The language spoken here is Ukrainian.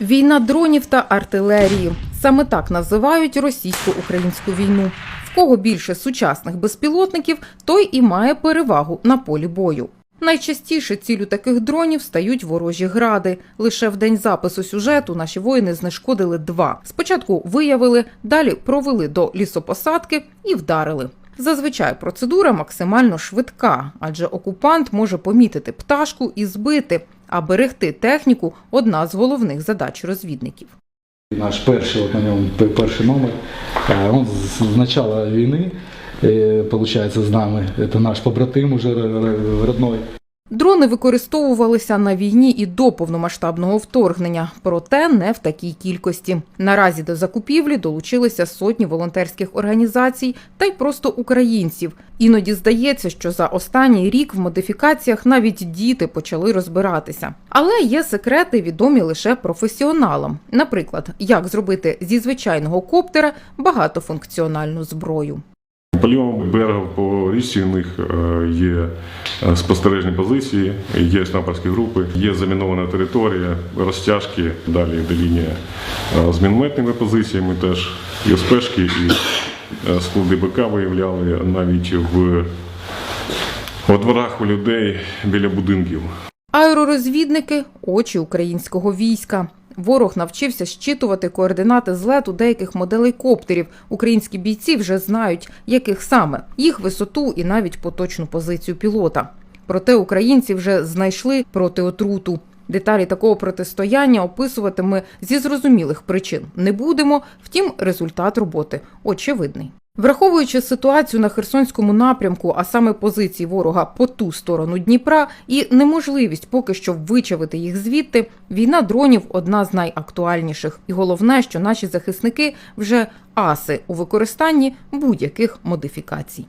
Війна дронів та артилерії саме так називають російсько-українську війну. В кого більше сучасних безпілотників, той і має перевагу на полі бою. Найчастіше цілю таких дронів стають ворожі гради. Лише в день запису сюжету наші воїни знешкодили два. Спочатку виявили, далі провели до лісопосадки і вдарили. Зазвичай процедура максимально швидка, адже окупант може помітити пташку і збити, а берегти техніку одна з головних задач розвідників. Наш перший, от на ньому перший номер, е, він з з начала війни, виходить, з нами. Це наш побратим уже родной. Дрони використовувалися на війні і до повномасштабного вторгнення, проте не в такій кількості. Наразі до закупівлі долучилися сотні волонтерських організацій та й просто українців. Іноді здається, що за останній рік в модифікаціях навіть діти почали розбиратися. Але є секрети, відомі лише професіоналам. Наприклад, як зробити зі звичайного коптера багатофункціональну зброю. По лівому берегу по річці у них е, є е, спостережні позиції, є снайперські групи, є замінована територія, розтяжки, далі йде лінія е, з мінометними позиціями теж, і спешки, і склади БК виявляли навіть в, у дворах у людей біля будинків. Аеророзвідники очі українського війська. Ворог навчився щитувати координати злету деяких моделей коптерів. Українські бійці вже знають, яких саме їх висоту і навіть поточну позицію пілота. Проте українці вже знайшли протиотруту. Деталі такого протистояння описувати ми зі зрозумілих причин не будемо. Втім, результат роботи очевидний. Враховуючи ситуацію на Херсонському напрямку, а саме позиції ворога по ту сторону Дніпра, і неможливість поки що вичавити їх звідти, війна дронів одна з найактуальніших. І головне, що наші захисники вже аси у використанні будь-яких модифікацій.